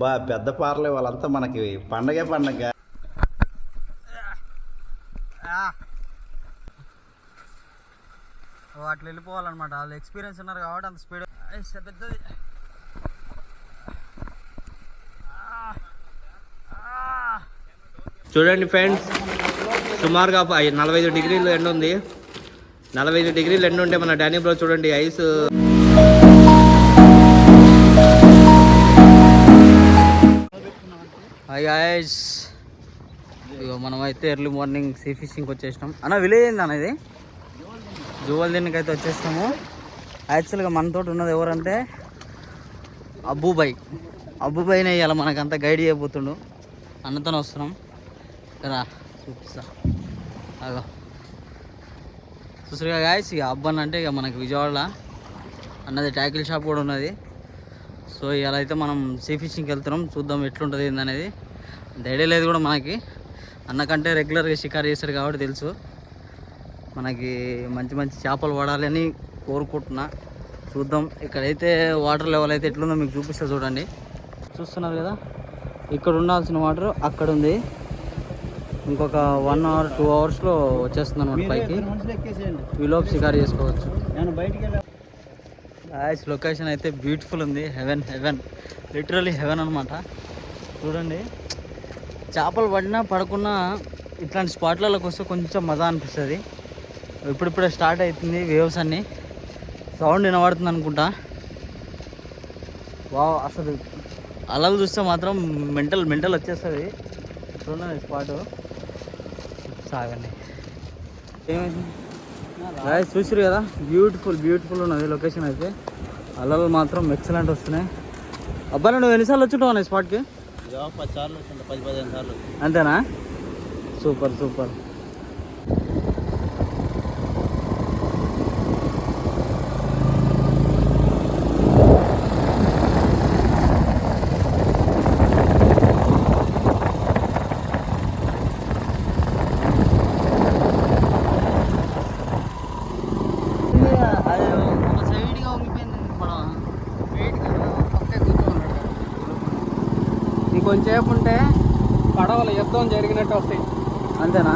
బా పెద్ద పార్లే వాళ్ళంతా మనకి పండగే పండగ. అట్లా వెళ్ళిపోవాలన్నమాట. వాళ్ళు ఎక్స్పీరియన్స్ ఉన్నారు కాబట్టి అంత స్పీడ్ పెద్దది. చూడండి ఫ్రెండ్స్ సుమారుగా నలభై ఐదు డిగ్రీలు ఎండ ఉంది. నలభై ఐదు డిగ్రీలు ఎండ ఉంటే మన డానీ బ్రో చూడండి ఐస్. హాయ్ గాయస్ ఇగో మనం అయితే ఎర్లీ మార్నింగ్ సీ ఫిషింగ్కి వచ్చేసినాం. అన్న విలేజ్ ఏంది అన్న ఇది? జువల్ దీనికి అయితే వచ్చేసినాము. యాక్చువల్గా మనతో ఉన్నది ఎవరంటే అబ్బుబాయ్. అబ్బుబాయినే ఇవాళ మనకంతా గైడ్ చేయబోతుండు. అన్నతోనే వస్తున్నాం. రా చూపిస్తా. అగో. చూసారుగా గాయస్ ఇక అబ్బన్ అంటే ఇక మనకి విజయవాడలో అన్నది ట్యాకిల్ షాప్ కూడా ఉన్నది. సో ఇలా అయితే మనం సీ ఫిషింగ్కి వెళ్తున్నాం. చూద్దాం ఎట్లుంటుంది ఏందనేది ఐడియా లేదు కూడా మనకి. అన్నకంటే రెగ్యులర్గా షికారు చేస్తాడు కాబట్టి తెలుసు. మనకి మంచి మంచి చేపలు పడాలని కోరుకుంటున్నా. చూద్దాం ఇక్కడైతే వాటర్ లెవెల్ అయితే ఎట్లుందో మీకు చూపిస్తా చూడండి. చూస్తున్నారు కదా? ఇక్కడ ఉండాల్సిన వాటర్ అక్కడ ఉంది. ఇంకొక వన్ అవర్ టూ అవర్స్లో వచ్చేస్తుంది అనమాట పైకి. ఈలోపు షికారు చేసుకోవచ్చు. నేను బయటికి వెళ్ళా. గాయస్ లొకేషన్ అయితే బ్యూటిఫుల్ ఉంది. హెవెన్ హెవెన్ లిటరలీ హెవెన్ అనమాట చూడండి. చేపలు పడినా పడకున్నా ఇట్లాంటి స్పాట్లలోకి వస్తే కొంచెం మజా అనిపిస్తుంది. ఇప్పుడిప్పుడే స్టార్ట్ అవుతుంది వేవ్స్ అన్నీ. సౌండ్ వినబడుతుంది అనుకుంటా. వా అసలు అలలు చూస్తే మాత్రం మెంటల్ మెంటల్ వచ్చేస్తుంది. చూడండి స్పాట్. సాగండి. ఏమైంది గాయస్ చూసిరు కదా? బ్యూటిఫుల్ బ్యూటిఫుల్ ఉన్నది లొకేషన్ అయితే. అలలు మాత్రం ఎక్సలెంట్ వస్తున్నాయి. అబ్బాయి నువ్వు ఎన్నిసార్లు వచ్చుంటావు అన్న స్పాట్కి పది సార్లు వచ్చింది పది పదిహేను సార్లు. అంతేనా? Super super. ఇంకొంచేపు ఉంటే పడవల యుద్ధం జరిగినట్టు వస్తాయి. అంతేనా?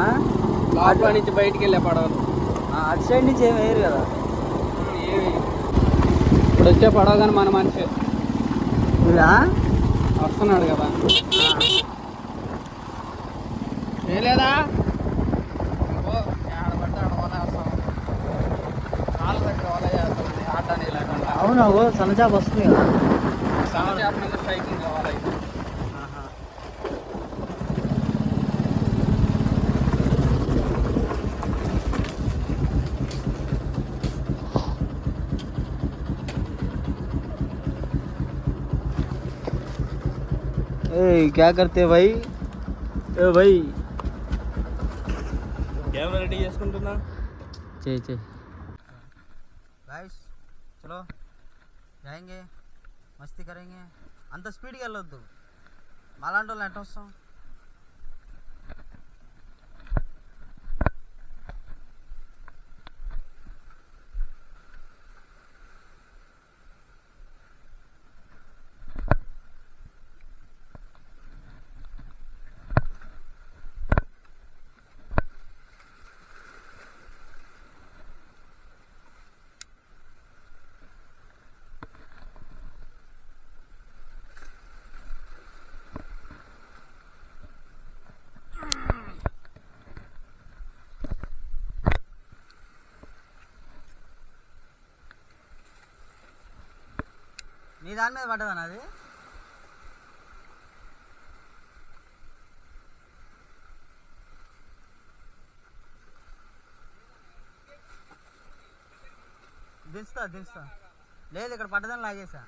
లోపల నుంచి బయటికి వెళ్ళే పడవలు. ఆ, అటు సైడ్ నుంచి ఏమి వేయరు కదా? ఏవి ఇప్పుడు వచ్చే పడవ కానీ మన మనిషి. ఇలా వస్తున్నాడు కదా. లేదా? అవునా ఓ సన్నచాప వస్తుంది కదా. కావాలి ए क्या करते भाई ए भाई కెమెరా రెడీ చేసుకుంటున్నా चे चे गाइस चलो जाएंगे మస్తీ కరేంగే అంత స్పీడ్గా వెళ్ళొద్దు మాలాంటి వాళ్ళు ఎట్ట వస్తాం నీ దాని మీద పడ్డదా అది దించుతా దించుతా. లేదు ఇక్కడ పడ్డదని లాగేసా?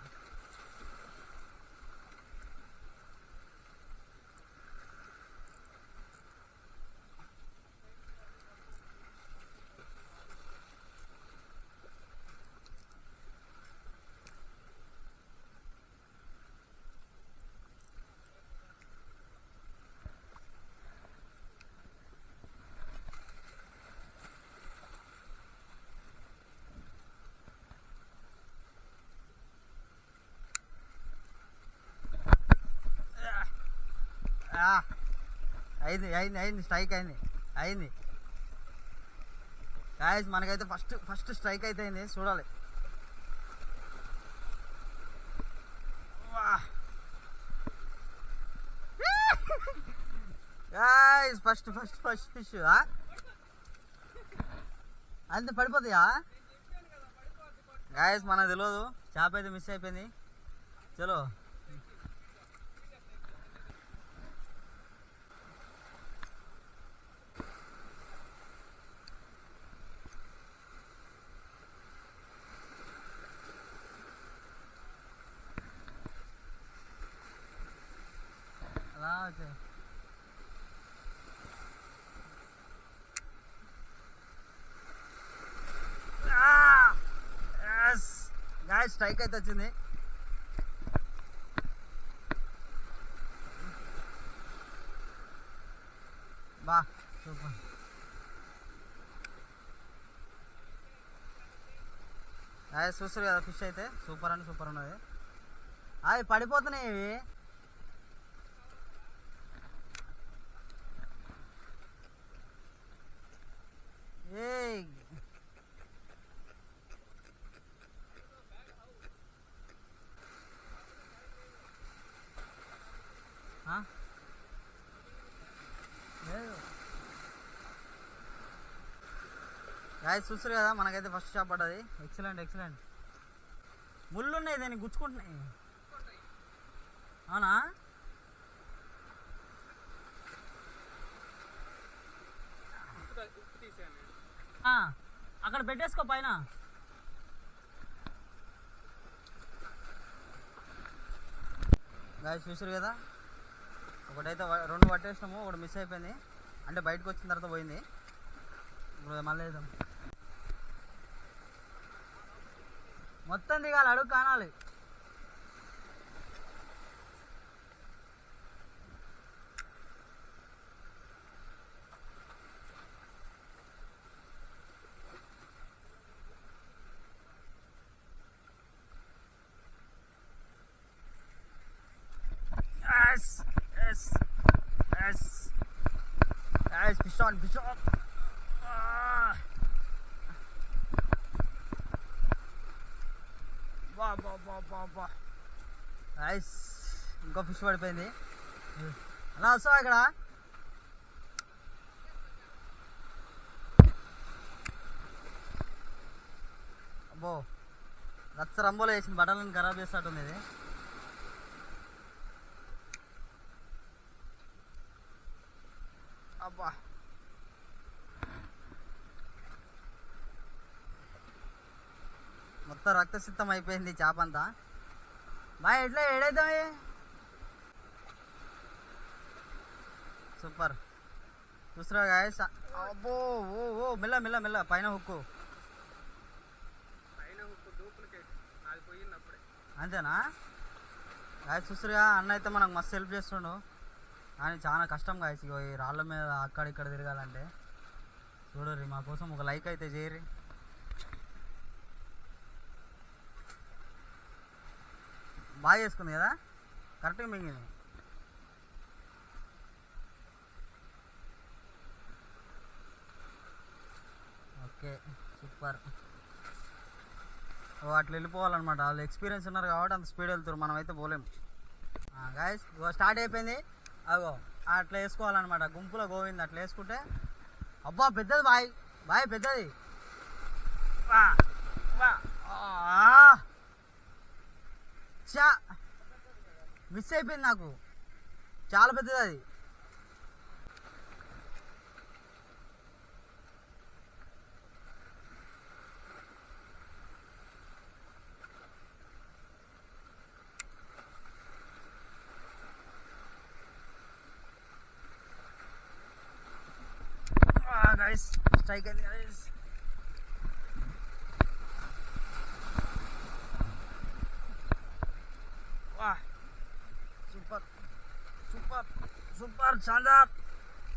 అయింది అయింది అయింది స్ట్రైక్ అయింది అయింది. గాయస్ మనకైతే ఫస్ట్ ఫస్ట్ స్ట్రైక్ అయితే అయింది చూడాలి. Guys first first first fish అంత పడిపోతాయా? గాయస్ మనకు తెలియదు చేప అయితే మిస్ అయిపోయింది. చలో అలా వచ్చే గాయ స్ట్రైక్ అయితే వచ్చింది. బా సూపర్ అదే చూస్తారు కదా ఫిష్ అయితే. సూపర్ అని సూపర్ ఉన్నది. అవి పడిపోతున్నాయి ఇవి. ఏయ్ లేదు. గాయస్ చూస్తారు కదా మనకైతే ఫస్ట్ షాప్ పడ్డది. ఎక్సలెంట్ ఎక్సలెంట్ ముళ్ళు ఉన్నాయి దాన్ని గుచ్చుకుంటున్నాయి. అవునా? అక్కడ పెట్టేసుకో పైన. గాయ చూసారు కదా? ఒకటైతే రెండు పట్టేసినాము ఒకటి మిస్ అయిపోయింది. అంటే బయటకు వచ్చిన తర్వాత పోయింది. ఇప్పుడు మళ్ళీ వేద్దాం. మొత్తం దిగాలి అడుగు కానాలి. On, fish on. Ah. బా బా బా బా బా నైస్ ఇంకో ఫిష్ పడిపోయింది అలా వస్తావా ఇక్కడ అబ్బో నచ్చ రంబోలో వేసిన బట్టలను ఖరాబ్ చేసినట్టుంది ఇది అబ్బా మొత్తం రక్తసిద్ధం అయిపోయింది చేప అంతా. బాయ్ ఎట్లా ఏడైతాయి సూపర్. చూస్తురా గాయస్ అబ్బో ఓ ఓ మెల్ల మెల్ల మెల్ల పైన హుక్కు. అంతేనా? గాయస్ చూస్తురుగా అన్న అయితే మనకు మస్తు హెల్ప్ చేస్తుండు. కానీ చాలా కష్టం గాయస్ ఇగో ఈ రాళ్ళ మీద అక్కడ ఇక్కడ తిరగాలంటే. చూడరు మా కోసం ఒక లైక్ అయితే చేయరి బాగా చేసుకుంది కదా? కరెక్ట్గా మింగింది. Okay super. అట్లా వెళ్ళిపోవాలన్నమాట. వాళ్ళు ఎక్స్పీరియన్స్ ఉన్నారు కాబట్టి అంత స్పీడ్ వెళ్తారు మనం అయితే పోలేము గాయస్ స్టార్ట్ అయిపోయింది. అగో అట్లా వేసుకోవాలన్నమాట. గుంపులో గోవింది అట్లా వేసుకుంటే అబ్బా పెద్దది బాయ్. బాయ్ పెద్దది. వా, వా, చా మిస్ అయిపోయింది నాకు. చాలా పెద్దది అది. గైస్ స్ట్రైక్ అయింది గైస్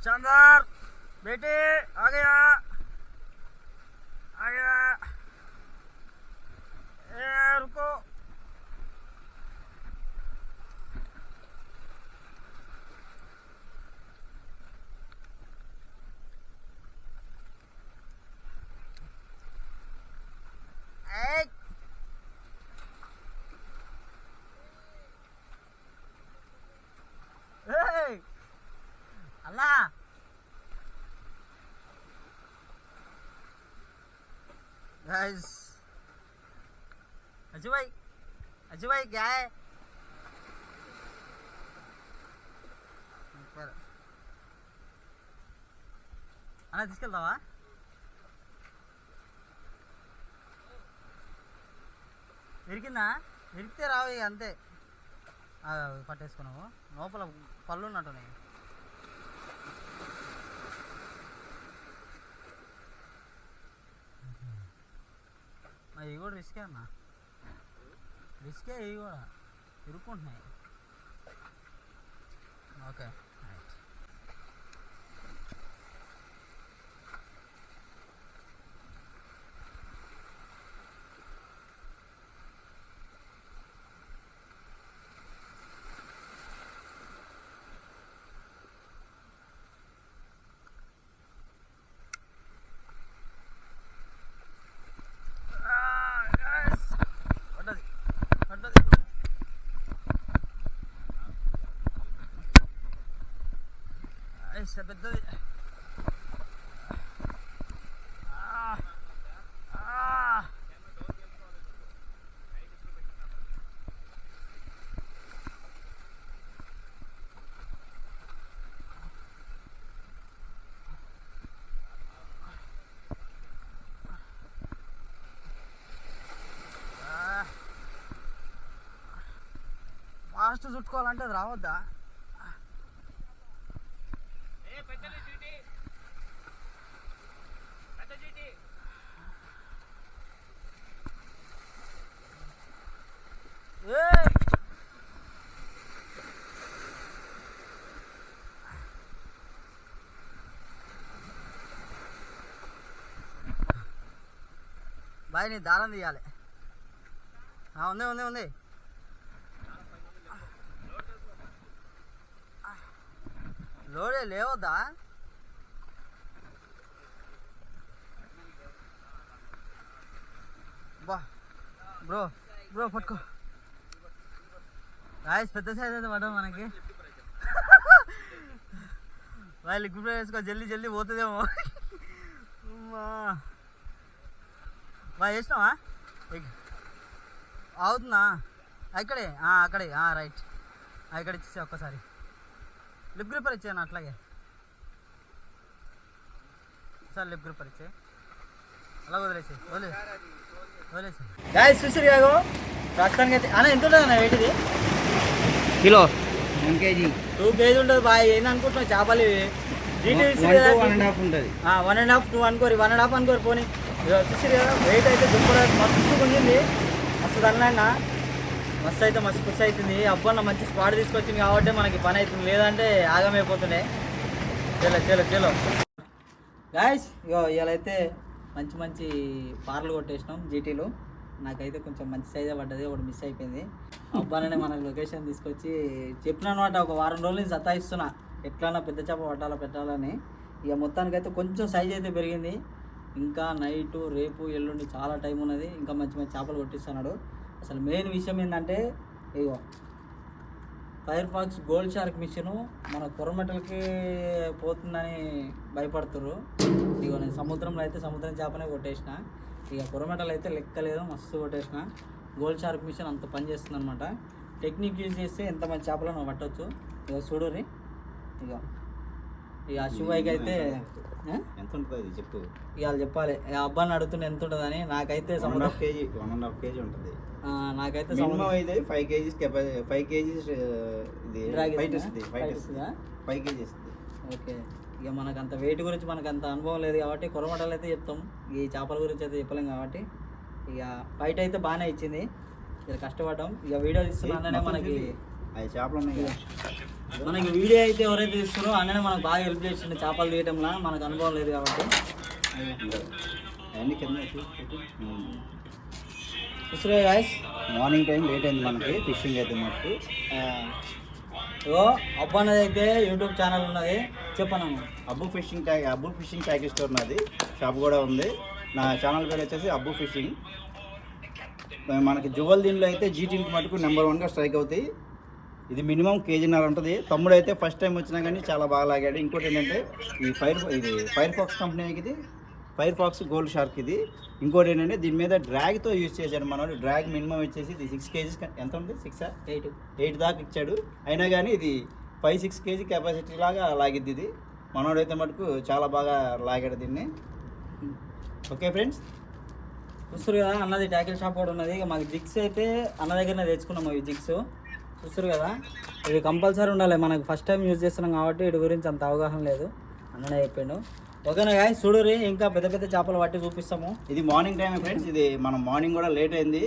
शानदार। बेटे अजू भाई अजू भाई क्या है అన్న తీసుకెళ్తావా ఇరికిందా ఇరికితే రావు ఇక అంతే ఆ, పట్టేసుకున్నావు లోపల పళ్ళు ఉన్నట్టున్నాయి మరి ఇవి కూడా రిస్కే అన్న రిస్కే ఇవి కూడా ఇరుక్కుంటున్నాయి ఓకే రైట్ పడ్డది పడ్డది ఐస్ పెద్దది. ఫాస్ట్ చుట్టుకోవాలంటే అది రావద్దా? బాయ్ నీ దారం తీయాలి. ఆ, ఉంది ఉంది ఉంది. లోడే లేవద్దా? బా బ్రో బ్రో పట్టుకో. రాయిస్ పెద్ద సైజ్ అయితే పడ్డా మనకి. వాళ్ళు లిక్విడ్ వేసుకో జల్దీ జల్దీ పోతుందేమో. అమ్మా. బా వేసినావా. అవుతుందా? అక్కడే ఆ, అక్కడే. ఆ, రైట్. ఆ, ఇక్కడ ఇచ్చేసి ఒక్కసారి. లిప్ గ్రిప్పర్ ఇచ్చాను అట్లాగే. సార్ లిప్ గ్రిప్పర్ ఇచ్చే అలా వదిలేసి వదిలే వదిలేసి గాయ చూసారు కాగో ప్రస్తుతానికి అయితే అన్న ఎంత ఉంటుంది అన్న వెయిట్ ఇది? Kilo. One KG. Two KG ఉంటుంది బాయ్. ఏంది అనుకుంటున్నావు? చేపలు ఇవి? వన్ అండ్ హాఫ్ ఉంటుంది. వన్ అండ్ హాఫ్ టూ అనుకోరి వన్ అండ్ హాఫ్ అనుకోరి పోనీ. చూసారు కదా. వెయిట్ అయితే దుప్పడ మస్తు ఉండింది. మస్తు దన్న మస్తు అయితే మస్తు ఖుషి అవుతుంది అబ్బన్న మంచి స్పాట్ తీసుకొచ్చింది కాబట్టి మనకి పని అవుతుంది. లేదంటే ఆగమైపోతుండే. చలో చలో చలో. గాయస్ ఇగో ఇవాళ అయితే మంచి మంచి పార్లు కొట్టేసినాం జీటీలో నాకైతే కొంచెం మంచి సైజే పడ్డది. ఒకటి మిస్ అయిపోయింది. అబ్బానే మనకు లొకేషన్ తీసుకొచ్చి చెప్పిన అనమాట ఒక వారం రోజుల నుంచి సతాయిస్తున్నా. ఎట్లన్నా పెద్ద చేప పట్టాలా పెట్టాలని ఇక మొత్తానికైతే కొంచెం సైజ్ అయితే పెరిగింది. ఇంకా నైట్ రేపు ఎల్లుండి చాలా టైం ఉన్నది. ఇంకా మంచి మంచి చేపలు కొట్టిస్తున్నాడు. అసలు మెయిన్ విషయం ఏంటంటే ఇగో fire fox gold shark machine మన కొరమెటలకి పోతుందని భయపడుతుర్రు. ఇక నేను సముద్రంలో అయితే సముద్రం చేపనే కొట్టేసిన. ఇక కొరమెటలు అయితే లెక్కలేదు మస్తు కొట్టేసిన. గోల్డ్ షార్క్ మిషన్ అంత పని చేస్తుంది అనమాట టెక్నిక్ యూజ్ చేస్తే ఎంత మంది చేపలను పట్టవచ్చు ఇక చూడుర్రి. ఇక ఇక శివయ్యకి అయితే ఆ? ఎంత ఉంటుంది చెప్పు. ఇవాళ చెప్పాలి. ఇక అబ్బాయిని అడుగుతుంటే ఎంత ఉంటుందని నాకైతే one half KG one and half KG ఉంటుంది. ఆ, నాకైతే మినిమం అయితే five KGs capacity five KGs ఇది ఫైట్ ఇస్తుందా? ఫైట్ ఇస్తుంది? ఫైవ్ కేజీ ఇస్తుంది ఓకే. ఇక మనకు అంత వెయిట్ గురించి మనకు అంత అనుభవం లేదు కాబట్టి కొరమటలు అయితే చెప్తాం. ఈ చేపల గురించి అయితే చెప్పలేం కాబట్టి ఇక ఫైట్ అయితే బాగానే ఇచ్చింది. ఇక కష్టపడ్డాం. ఇక వీడియో తీస్తున్నా మనకి అది చేపలు ఉన్నాయి కదా. మనకి వీడియో అయితే ఎవరైతే తీస్తున్నారో అన్ననే మనకు బాగా హెల్ప్ చేసిండు చేపలు తీయటంలో మనకు అనుభవం లేదు కాబట్టి. అవన్నీ కింద. చూస్తున్నారు గాయస్? మార్నింగ్ టైం లేట్ అయింది మనకి ఫిషింగ్ అయితే మటుకు ఇగో అబ్బానది అయితే యూట్యూబ్ ఛానల్ ఉన్నది. చెప్పను Abbu fishing tackle Abbu fishing tackle store నాది. షాప్ కూడా ఉంది. నా ఛానల్ పేరు వచ్చేసి అబ్బు ఫిషింగ్. మనకి జువల్ దీనిలో అయితే జీటీకి మటుకు నెంబర్ వన్గా స్ట్రైక్ అవుతాయి. ఇది మినిమం కేజీన్నర ఉంటుంది. తమ్ముడు అయితే ఫస్ట్ టైం వచ్చినా కానీ చాలా బాగా లాగాడు. ఇంకోటి ఏంటంటే ఈ ఫైర్ ఇది ఫైర్ ఫాక్స్ కంపెనీకి ఇది ఫైర్ ఫాక్స్ గోల్డ్ షార్క్ ఇది ఇంకోటి ఏంటంటే దీని మీద డ్రాగ్తో యూజ్ చేశాడు మనోడు. డ్రాగ్ మినిమం వచ్చేసి ఇది సిక్స్ కేజీస్ ఎంత ఉంది? సిక్స్? ఎయిట్. ఎయిట్ దాకా ఇచ్చాడు. అయినా కానీ ఇది ఫైవ్ సిక్స్ కేజీ కెపాసిటీ లాగా లాగిద్ది ఇది. మనోడైతే మటుకు చాలా బాగా లాగాడు దీన్ని. Okay friends? చూస్తారు కదా అన్నది ట్యాకిల్ షాప్ కూడా ఉన్నది. ఇక మాకు జిగ్స్ అయితే అన్న దగ్గరనే తెచ్చుకున్నాం ఈ జిగ్స్. చూస్తారు కదా? ఇది కంపల్సరీ ఉండాలి. మనకు ఫస్ట్ టైం యూజ్ చేస్తున్నాం కాబట్టి వీటి గురించి అంత అవగాహన లేదు. అన్ననే చెప్పిండు. ఓకేనా గాయ చూడురి ఇంకా పెద్ద పెద్ద చేపలు పట్టి చూపిస్తాము. ఇది మార్నింగ్ టైం ఫ్రెండ్స్ ఇది మనం మార్నింగ్ కూడా లేట్ అయింది.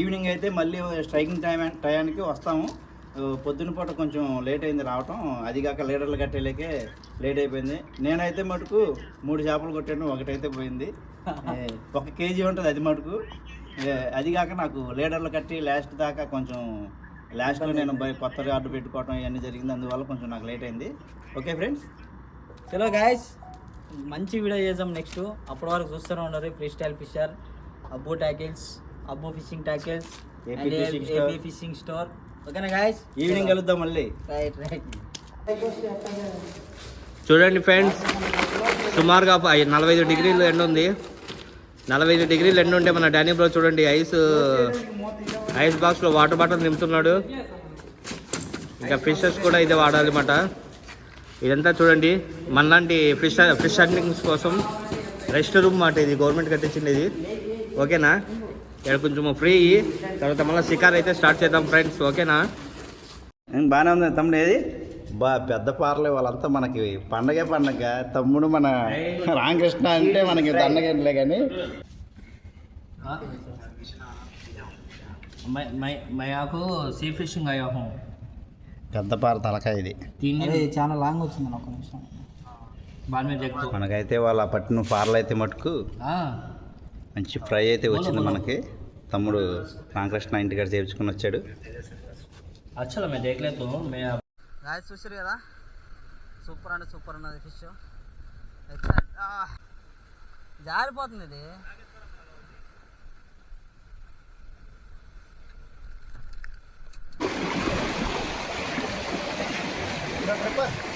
ఈవినింగ్ అయితే మళ్ళీ స్ట్రైకింగ్ టైం టయానికి వస్తాము. పొద్దున పూట కొంచెం లేట్ అయింది రావటం. అది కాక లీడర్లు కట్టేలేకే లేట్ అయిపోయింది. నేనైతే మటుకు మూడు చేపలు కొట్టాను. ఒకటైతే పోయింది. ఒక కేజీ ఉంటుంది అది మటుకు. అది కాక నాకు లీడర్లు కట్టి లాస్ట్ దాకా కొంచెం లాస్ట్లో నేను బయ- కొత్త ఆర్డర్ పెట్టుకోవడం ఇవన్నీ జరిగింది అందువల్ల కొంచెం నాకు లేట్ అయింది. ఓకే ఫ్రెండ్స్ చలో గాయస్ మంచి వీడియో చేద్దాం నెక్స్ట్ అప్పటి వరకు చూస్తూనే ఉండరు free style fisher Abbu tackles Abbu fishing tackles. AP fishing store ఓకేనా గాయస్ ఈవినింగ్ కలుద్దాం మళ్ళీ. రైట్ రైట్ చూడండి ఫ్రెండ్స్ సుమారుగా నలభై ఐదు డిగ్రీలు ఎండ ఉంది. నలభై ఐదు డిగ్రీలు ఎండ ఉంటే మన డానీ బ్రో చూడండి ఐస్ ఐస్ బాక్స్లో వాటర్ బాటిల్ నింపుతున్నాడు. ఇంకా ఫిషెస్ కూడా ఇదే వాడాలి అన్నమాట. ఇదంతా చూడండి మనలాంటి ఫిష్ ఫిష్ హంటింగ్స్ కోసం రెస్ట్ రూమ్ మాట ఇది గవర్నమెంట్ కట్టించింది ఇది. ఓకేనా? ఇక్కడ కొంచెం ఫ్రీ. తర్వాత మళ్ళీ షికార్ అయితే స్టార్ట్ చేద్దాం ఫ్రెండ్స్. ఓకేనా? బాగానే ఉంది తమ్ముడు ఏది? బా పెద్ద పార్లే వాళ్ళంతా మనకి పండగే పండగ. తమ్ముడు మన రామకృష్ణ అంటే మనకి దండగేంలే కానీ. मैं मैं मैं आपको सी फिशिंग आया हूँ పెద్ద పార తలకాయ ఇది तीन అదే చాలా లాంగ్ వచ్చింది ఒక నిమిషం बाद में देख दो మనకైతే వాళ్ళ పట్టిన పార్లు అయితే మటుకు हाँ మంచి ఫ్రై అయితే వచ్చింది మనకి తమ్ముడు రామకృష్ణ ఇంటికాడ చేర్చుకుని వచ్చాడు अच्छा मैं देख लेता हूँ मैं आप గాయస్ చూసారు కదా సూపర్ అంటే సూపర్ ఉన్నది ఫిష్ జారిపోతుంది ఇది Berapa?